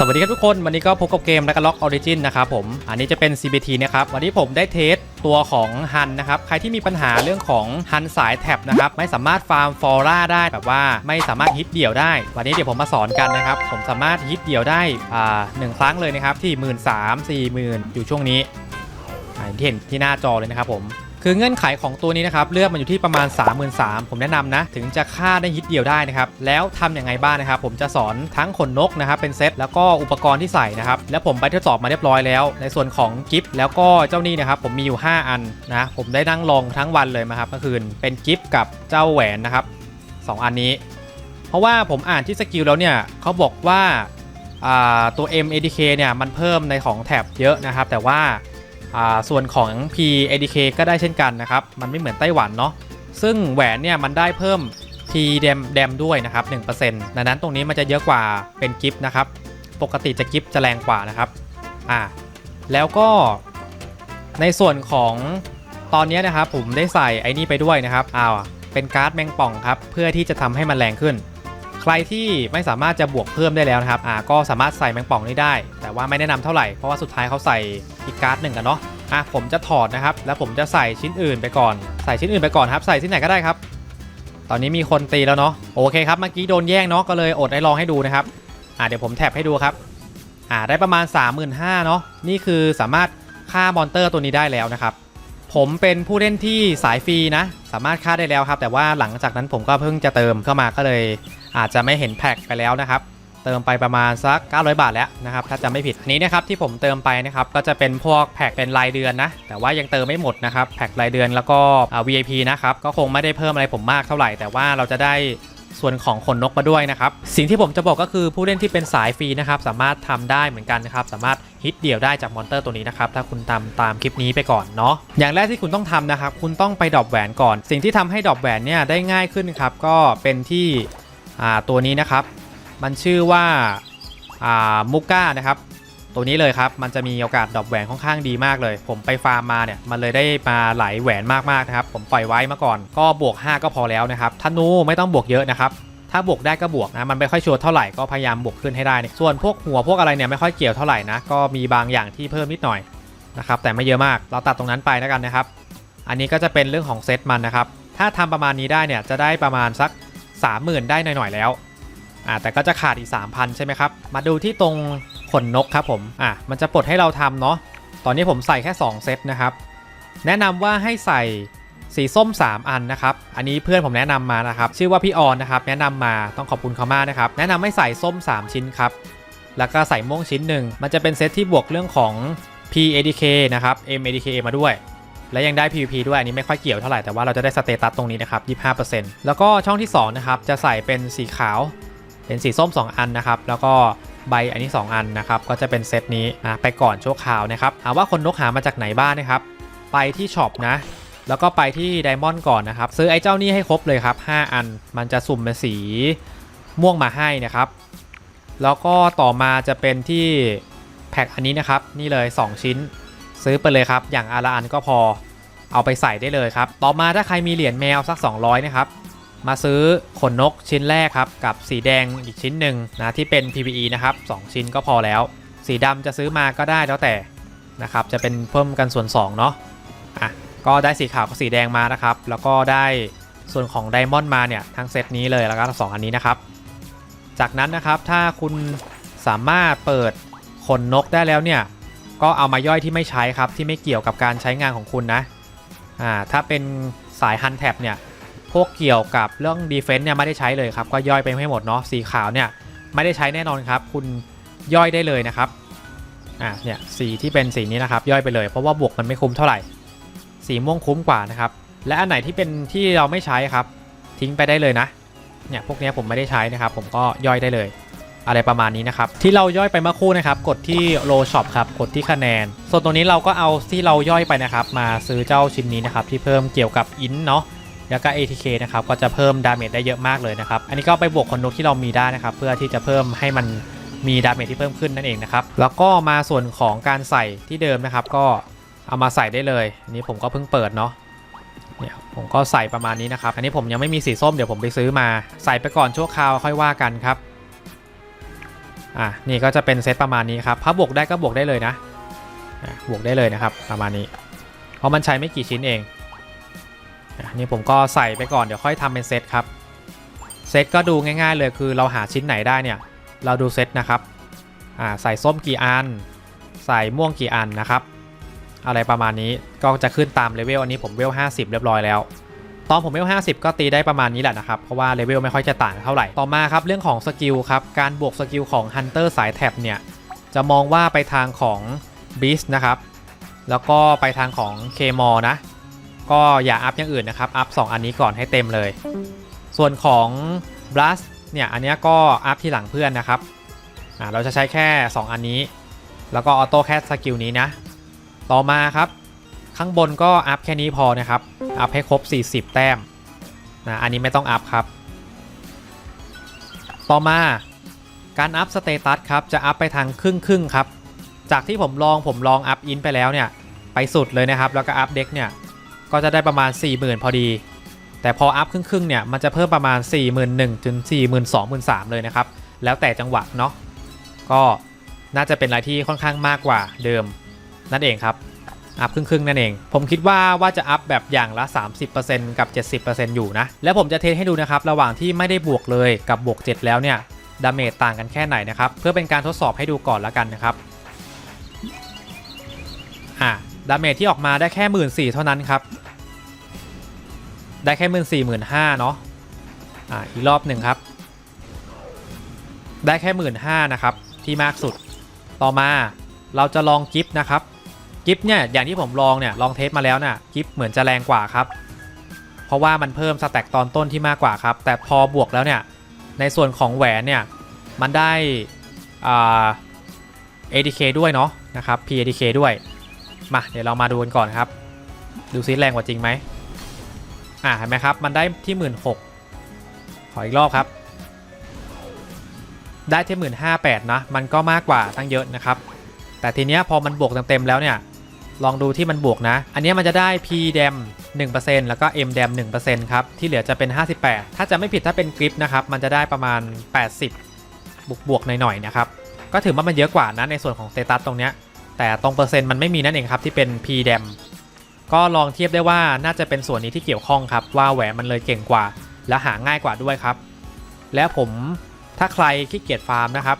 สวัสดีครับทุกคนวันนี้ก็พบกับเกม r a g n a r o k Origin นะครับผมอันนี้จะเป็น CBT นะครับวันนี้ผมได้เทสตัวของฮันนะครับใครที่มีปัญหาเรื่องของฮันสายแท็บนะครับไม่สามารถฟาร์มฟอร่าได้แบบว่าไม่สามารถฮิตเดี่ยวได้ วันนี้เดี๋ยวผมมาสอนกันนะครับผมสามารถฮิตเดี่ยวได้อ่าหนึ่งครั้งเลยนะครับที่1 3 0 0 0 4 0,000อยู่ช่วงนี้อ่าอย่างที่เห็นที่หน้าจอเลยนะครับผม คือเงื่อนไขของตัวนี้นะครับเลือดมันอยู่ที่ประมาณ 33,000ผมแนะนำนะ ถึงจะฆ่าได้ฮิตเดียวได้นะครับ แล้วทำยังไงบ้างนะครับ ผมจะสอนทั้งขนนกนะครับเป็นเซตแล้วก็อุปกรณ์ที่ใส่นะครับ แล้วผมไปทดสอบมาเรียบร้อยแล้ว ในส่วนของกิฟต์แล้วก็เจ้านี่นะครับ ผมมีอยู่ 5 อันนะผมได้นั่งลองทั้งวันเลยมาครับเมื่อคืนเป็นกิฟต์กับเจ้าแหวนนะครับสองอันนี้ เพราะว่าผมอ่านที่สกิลแล้วเนี่ยเขาบอกว่าาตัว M ADK เนี่ยมันเพิ่มในของแท็บเยอะนะครับ แต่ว่า ส่วนของ P ADK ก็ได้เช่นกันนะครับ มันไม่เหมือนไต้หวันเนาะซึ่งแหวนเนี่ยมันได้เพิ่ม P แดมแดมด้วยนะครับ1%ดังนั้นตรงนี้มันจะเยอะกว่าเป็นกิฟต์นะครับ ปกติจะกิฟต์จะแรงกว่านะครับอ่าแล้วก็ในส่วนของตอนนี้นะครับผมได้ใส่ไอ้นี่ไปด้วยนะครับอ้าวเป็นการ์ดแมงป่องครับ เพื่อที่จะทำให้มันแรงขึ้น ใครที่ไม่สามารถจะบวกเพิ่มได้แล้วนะครับอ่าก็สามารถใส่แมงป่องนี้ได้ แต่ว่าไม่แนะนำเท่าไหร่ เพราะว่าสุดท้ายเขาใส่อีกการ์ดหนึ่งกันเนาะอะผมจะถอดนะครับ แล้วผมจะใส่ชิ้นอื่นไปก่อน ใส่ชิ้นอื่นไปก่อนครับ ใส่ที่ไหนก็ได้ครับ ตอนนี้มีคนตีแล้วเนาะ โอเคครับ เมื่อกี้โดนแย่งเนาะ ก็เลยอดได้ลองให้ดูนะครับ อ่าเดี๋ยวผมแท็บให้ดูครับ อ่าได้ประมาณ 35,000เนาะ นี่คือสามารถฆ่ามอนเตอร์ตัวนี้ได้แล้วนะครับ ผมเป็นผู้เล่นที่สายฟรีนะ สามารถฆ่าได้แล้วครับ แต่ว่าหลังจากนั้นผมก็เพิ่งจะเติมเข้ามาก็เลย อาจจะไม่เห็นแพ็กไปแล้วนะครับ เติมไปประมาณสัก 900 บาทแล้วนะครับ ถ้าจะไม่ผิดอันนี้นะครับที่ผมเติมไปนะครับ ก็จะเป็นพวกแพ็กเป็นรายเดือนนะ แต่ว่ายังเติมไม่หมดนะครับ แพ็กรายเดือนแล้วก็อ่า VIP นะครับ ก็คงไม่ได้เพิ่มอะไรผมมากเท่าไหร่ แต่ว่าเราจะได้ ส่วนของขนนกมาด้วยนะครับ สิ่งที่ผมจะบอกก็คือผู้เล่นที่เป็นสายฟรีนะครับ สามารถทำได้เหมือนกันนะครับ สามารถฮิตเดี่ยวได้จากมอนเตอร์ตัวนี้นะครับ ถ้าคุณทำตามคลิปนี้ไปก่อนเนาะอย่างแรกที่คุณต้องทำนะครับ คุณต้องไปดรอปแหวนก่อน สิ่งที่ทำให้ดรอปแหวนเนี่ยได้ง่ายขึ้นครับก็เป็นที่อ่าตัวนี้นะครับ มันชื่อว่าอ่ามุก้านะครับ ตัวนี้เลยครับมันจะมีโอกาสดรอปแหวนค่อนข้างดีมากเลย ผมไปฟาร์มมาเนี่ยมันเลยได้มาหลายแหวนมากๆนะครับผมปล่อยไว้มาก่อนก็บวก 5 ก็พอแล้วนะครับธนูไม่ต้องบวกเยอะนะครับถ้าบวกได้ก็บวกนะ มันไม่ค่อยชัวร์เท่าไหร่ก็พยายามบวกขึ้นให้ได้เนี่ยส่วนพวกหัวพวกอะไรเนี่ยไม่ค่อยเกี่ยวเท่าไหร่นะ ก็มีบางอย่างที่เพิ่มนิดหน่อยนะครับแต่ไม่เยอะมากเราตัดตรงนั้นไปแล้วกันนะครับ อันนี้ก็จะเป็นเรื่องของเซตมันนะครับถ้าทำประมาณนี้ได้เนี่ยจะได้ประมาณสัก 30,000 ได้หน่อยๆแล้ว อ่าแต่ก็จะขาดอีก 3,000 ใช่ไหมครับ มาดูที่ตรงขนนกครับผมอะมันจะปลดให้เราทำเนาะตอนนี้ผมใส่แค่ 2 เซตนะครับ แนะนำว่าให้ใส่สีส้ม 3 อันนะครับ อันนี้เพื่อนผมแนะนำมานะครับ ชื่อว่าพี่ออนนะครับ แนะนำมาต้องขอบคุณเขามากนะครับ แนะนำให้ใส่ส้ม 3 ชิ้นครับ แล้วก็ใส่ม่วงชิ้นหนึ่ง มันจะเป็นเซตที่บวกเรื่องของ PADK นะครับ MADK มาด้วย และยังได้ PVP ด้วย อันนี้ไม่ค่อยเกี่ยวเท่าไหร่ แต่ว่าเราจะได้สเตตัสตรงนี้นะครับ 25%แล้วก็ช่องที่2นะครับ จะใส่เป็นสีขาว เป็นสีส้ม 2 อันนะครับ แล้วก็ใบอันนี้ 2 อันนะครับ ก็จะเป็นเซตนี้นะไปก่อนชั่วคราวนะครับถามว่าคนนกหามาจากไหนบ้างนะครับ ไปที่ช็อปนะ แล้วก็ไปที่ไดมอนด์ก่อนนะครับ ซื้อไอ้เจ้านี่ให้ครบเลยครับ 5 อัน มันจะสุ่มเป็นสีม่วงมาให้นะครับ แล้วก็ต่อมาจะเป็นที่แพ็คอันนี้นะครับ นี่เลย 2 ชิ้น ซื้อไปเลยครับ อย่างอาละอันก็พอ เอาไปใส่ได้เลยครับ ต่อมาถ้าใครมีเหรียญแมวสัก 200นะครับ มาซื้อขนนกชิ้นแรกครับกับสีแดงอีกชิ้นหนึ่งนะที่เป็น PVE นะครับ2ชิ้นก็พอแล้ว สีดำจะซื้อมาก็ได้แล้วแต่นะครับจะเป็นเพิ่มกันส่วน2เนาะอะก็ได้สีขาวกับสีแดงมานะครับ แล้วก็ได้ส่วนของไดมอนด์มาเนี่ยทั้งเซตนี้เลยแล้วก็สองอันนี้นะครับ จากนั้นนะครับถ้าคุณสามารถเปิดขนนกได้แล้วเนี่ยก็เอามาย่อยที่ไม่ใช้ครับที่ไม่เกี่ยวกับการใช้งานของคุณนะอ่าถ้าเป็นสายฮันแท็บเนี่ย พวกเกี่ยวกับเรื่องดีเฟนต์เนี่ยไม่ได้ใช้เลยครับ ก็ย่อยไปให้หมดเนาะสีขาวเนี่ยไม่ได้ใช้แน่นอนครับ คุณย่อยได้เลยนะครับอ่าเนี่ยสีที่เป็นสีนี้นะครับย่อยไปเลยเพราะว่าบวกมันไม่คุ้มเท่าไหร่ สีม่วงคุ้มกว่านะครับ และอันไหนที่เป็นที่เราไม่ใช้ครับ ทิ้งไปได้เลยนะเนี่ยพวกนี้ผมไม่ได้ใช้นะครับ ผมก็ย่อยได้เลย อะไรประมาณนี้นะครับ ที่เราย่อยไปเมื่อคู่นะครับ กดที่โลช็อปครับกดที่คะแนน ส่วนตัวนี้เราก็เอาที่เราย่อยไปนะครับ มาซื้อเจ้าชิ้นนี้นะครับที่เพิ่มเกี่ยวกับอินเนาะ แล้วก็ ATK นะครับก็จะเพิ่มดาเมจได้เยอะมากเลยนะครับ อันนี้ก็ไปบวกคนนกที่เรามีได้นะครับ เพื่อที่จะเพิ่มให้มันมีดาเมจที่เพิ่มขึ้นนั่นเองนะครับ แล้วก็มาส่วนของการใส่ที่เดิมนะครับ ก็เอามาใส่ได้เลยอันนี้ผมก็เพิ่งเปิดเนาะเนี่ยผมก็ใส่ประมาณนี้นะครับ อันนี้ผมยังไม่มีสีส้มเดี๋ยวผมไปซื้อมาใส่ไปก่อนชั่วคราวค่อยว่ากันครับอะนี่ก็จะเป็นเซตประมาณนี้ครับถ้าบวกได้ก็บวกได้เลยนะอะบวกได้เลยนะครับ ประมาณนี้ เพราะมันใช้ไม่กี่ชิ้นเอง อะนี่ผมก็ใส่ไปก่อนเดี๋ยวค่อยทำเป็นเซตครับ เซตก็ดูง่าย ๆ เลยคือเราหาชิ้นไหนได้เนี่ย เราดูเซตนะครับอ่าใส่ส้มกี่อัน ใส่ม่วงกี่อันนะครับ อะไรประมาณนี้ก็จะขึ้นตามเลเวลอันนี้ผมเวล 50 เรียบร้อยแล้วตอนผมเวล50 ก็ตีได้ประมาณนี้แหละนะครับ เพราะว่าเลเวลไม่ค่อยจะต่างเท่าไหร่ ต่อมาครับเรื่องของสกิลครับ การบวกสกิลของ Hunter สายแท็บเนี่ย จะมองว่าไปทางของ Beast นะครับ แล้วก็ไปทางของ k m o นะ ก็อย่าอัพอย่างอื่นนะครับ อัพ 2 อันนี้ก่อนให้เต็มเลย ส่วนของ Blast เนี่ยอันนี้ก็อัพที่หลังเพื่อนนะครับเราจะใช้แค่ 2 อันนี้ แล้วก็ออโต้แค่สกิลนี้นะ ต่อมาครับ ข้างบนก็อัพแค่นี้พอนะครับ อัพให้ครบ 40 แต้มนะอันนี้ไม่ต้องอัพครับ ต่อมาการอัพสเตตัสครับ จะอัพไปทางครึ่งครึ่งครับ จากที่ผมลองผมลองอัพอินไปแล้วเนี่ย ไปสุดเลยนะครับ แล้วก็อัพเด็กเนี่ย ก็จะได้ประมาณ 40,000 พอดี แต่พออัพครึ่งๆเนี่ยมันจะเพิ่มประมาณ 41,000ถึง42,000เลยนะครับ แล้วแต่จังหวะเนาะก็น่าจะเป็นอะไรที่ค่อนข้างมากกว่าเดิมนั่นเองครับอัพครึ่งๆนั่นเอง ผมคิดว่าว่าจะอัพแบบอย่างละ 30%กับ 70%อยู่นะ แล้วผมจะเทสให้ดูนะครับ ระหว่างที่ไม่ได้บวกเลยกับบวก 7 แล้วเนี่ยดาเมจต่างกันแค่ไหนนะครับ เพื่อเป็นการทดสอบให้ดูก่อนล้วกันนะครับ อะ ดาเมจที่ออกมาได้แค่1 4ื่นเท่านั้นครับ ได้แค่1 4 0 0 0 0 1 5ื่นเนาะอะอีกรอบหนึ่งครับ ได้แค่1 5ื่นนะครับ ที่มากสุด ต่อมาเราจะลองกิฟต์นะครับ กิฟต์เนี่ยอย่างที่ผมลองเนี่ยลองเทสมาแล้วน่ะกิฟต์เหมือนจะแรงกว่าครับ เพราะว่ามันเพิ่มสแต็กตอนต้นที่มากกว่าครับ แต่พอบวกแล้วเนี่ยในส่วนของแหวนเนี่ยมันได้อ่า ADK ด้วยเนาะนะครับ PADK ด้วย มาเดี๋ยวเรามาดูกันก่อนครับ ดูซิแรงกว่าจริงไหมอ่าเห็นไหมครับ มันได้ที่1 6ื่นหกขออีกรอบครับ ได้ที่1 5 8 0 0นะมันก็มากกว่าตั้งเยอะนะครับ แต่ทีเนี้ยพอมันบวกเต็มๆแล้วเนี่ยลองดูที่มันบวกนะ อันเนี้ยมันจะได้ p d a m 1%แล้วก็ m d a m 1%ครับ ที่เหลือจะเป็น 58 ถ้าจะไม่ผิดถ้าเป็นกริปนะครับ มันจะได้ประมาณ 80 บวกบวกๆหน่อยๆนะครับ ก็ถือว่ามันเยอะกว่านะในส่วนของสเตตัสตรงเนี้ย แต่ตรงเปอร์เซ็นต์มันไม่มีนั่นเองครับที่เป็น p d a m ก็ลองเทียบได้ว่าน่าจะเป็นส่วนนี้ที่เกี่ยวข้องครับ ว่าแหวนมันเลยเก่งกว่า และหาง่ายกว่าด้วยครับ และผมถ้าใครขี้เกียจฟาร์มนะครับ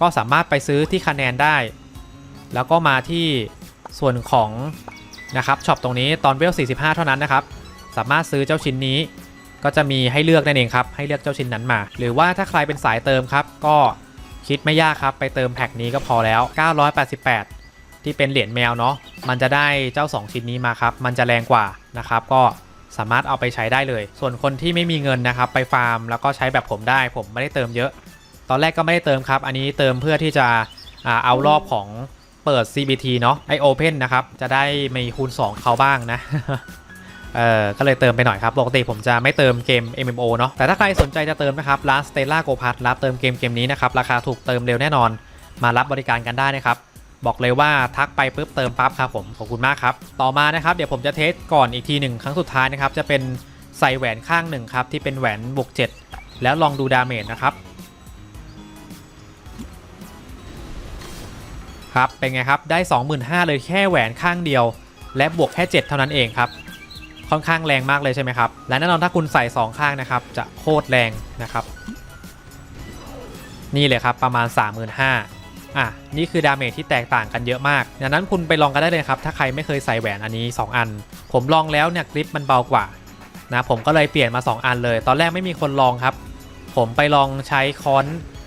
ก็สามารถไปซื้อที่คะแนนได้ แล้วก็มาที่ส่วนของนะครับช็อปตรงนี้ตอนเวล 45 เท่านั้นนะครับ สามารถซื้อเจ้าชิ้นนี้ ก็จะมีให้เลือกนั่นเองครับ ให้เลือกเจ้าชิ้นนั้นมา หรือว่าถ้าใครเป็นสายเติมครับ ก็คิดไม่ยากครับ ไปเติมแพ็คนี้ก็พอแล้ว 988 ที่เป็นเหรียญแมวเนาะมันจะได้เจ้า 2 ชิ้นนี้มาครับ มันจะแรงกว่านะครับ ก็สามารถเอาไปใช้ได้เลย ส่วนคนที่ไม่มีเงินนะครับ ไปฟาร์มแล้วก็ใช้แบบผมได้ ผมไม่ได้เติมเยอะ ตอนแรกก็ไม่ได้เติมครับ อันนี้เติมเพื่อที่จะเอารอบของเปิด CBT เนาะไอ Open นะครับ จะได้มีคูณ 2 เขาบ้างนะเออก็เลยเติมไปหน่อยครับ ปกติผมจะไม่เติมเกม MMO เนาะ แต่ถ้าใครสนใจจะเติมนะครับร้าน Stella Go p a s รับเติมเกมเกมนี้นะครับ ราคาถูกเติมเร็วแน่นอน มารับบริการกันได้นะครับ บอกเลยว่าทักไปปุ๊บเติมปั๊บครับผมขอบคุณมากครับต่อมานะครับเดี๋ยวผมจะเทสก่อนอีกทีหนึ่งครั้งสุดท้ายนะครับจะเป็นใส่แหวนข้างหนึ่งครับที่เป็นแหวนบวก7แล้วลองดูดาเมจนะครับครับเป็นไงครับได้ 25,000เลยแค่แหวนข้างเดียว และบวกแค่ 7 เท่านั้นเองครับค่อนข้างแรงมากเลยใช่ไหมครับและแน่นอนถ้าคุณใส่ 2 ข้างนะครับจะโคตรแรงนะครับนี่เลยครับประมาณ 35,000 อะนี่คือดาเมจที่แตกต่างกันเยอะมากดังนั้นคุณไปลองกันได้เลยครับ ถ้าใครไม่เคยใส่แหวนอันนี้ 2 อัน ผมลองแล้วเนี่ยกริปมันเบากว่านะผมก็เลยเปลี่ยนมา 2 อันเลย ตอนแรกไม่มีคนลองครับ ผมไปลองใช้ค้อน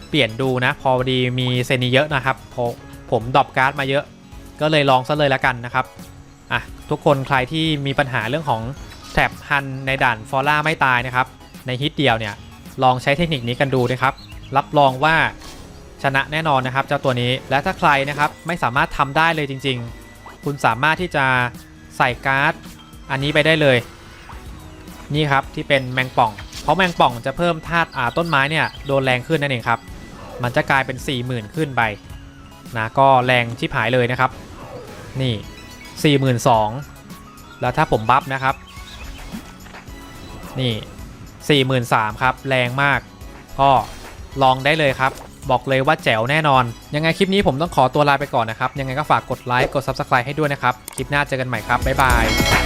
เปลี่ยนดูนะ พอดีมีเซนีเยอะนะครับผมดรอปการ์ดมาเยอะ ก็เลยลองซะเลยละกันนะครับอะทุกคนใครที่มีปัญหาเรื่องของแท็บฮันในด่านฟอร่าไม่ตายนะครับ ในฮิตเดียวเนี่ยลองใช้เทคนิคนี้กันดูนะครับ รับรองว่า ชนะแน่นอนนะครับเจ้าตัวนี้และถ้าใครนะครับไม่สามารถทำได้เลยจริง ๆ คุณสามารถที่จะใส่การ์ด อันนี้ไปได้เลย นี่ครับที่เป็นแมงป่อง เพราะแมงป่องจะเพิ่มธาตุอาต้นไม้เนี่ยโดนแรงขึ้นนั่นเองครับ มันจะกลายเป็น 40,000 ขึ้นไปนะก็แรงชิบหายเลยนะครับ นี่ 42,000 แล้วถ้าผมบัฟนะครับ นี่ 43,000 ครับ แรงมากก็ลองได้เลยครับ บอกเลยว่าแจ๋วแน่นอน ยังไงคลิปนี้ผมต้องขอตัวลาไปก่อนนะครับ ยังไงก็ฝากกดไลค์กด Subscribe ให้ด้วยนะครับ คลิปหน้าเจอกันใหม่ครับบ๊ายบาย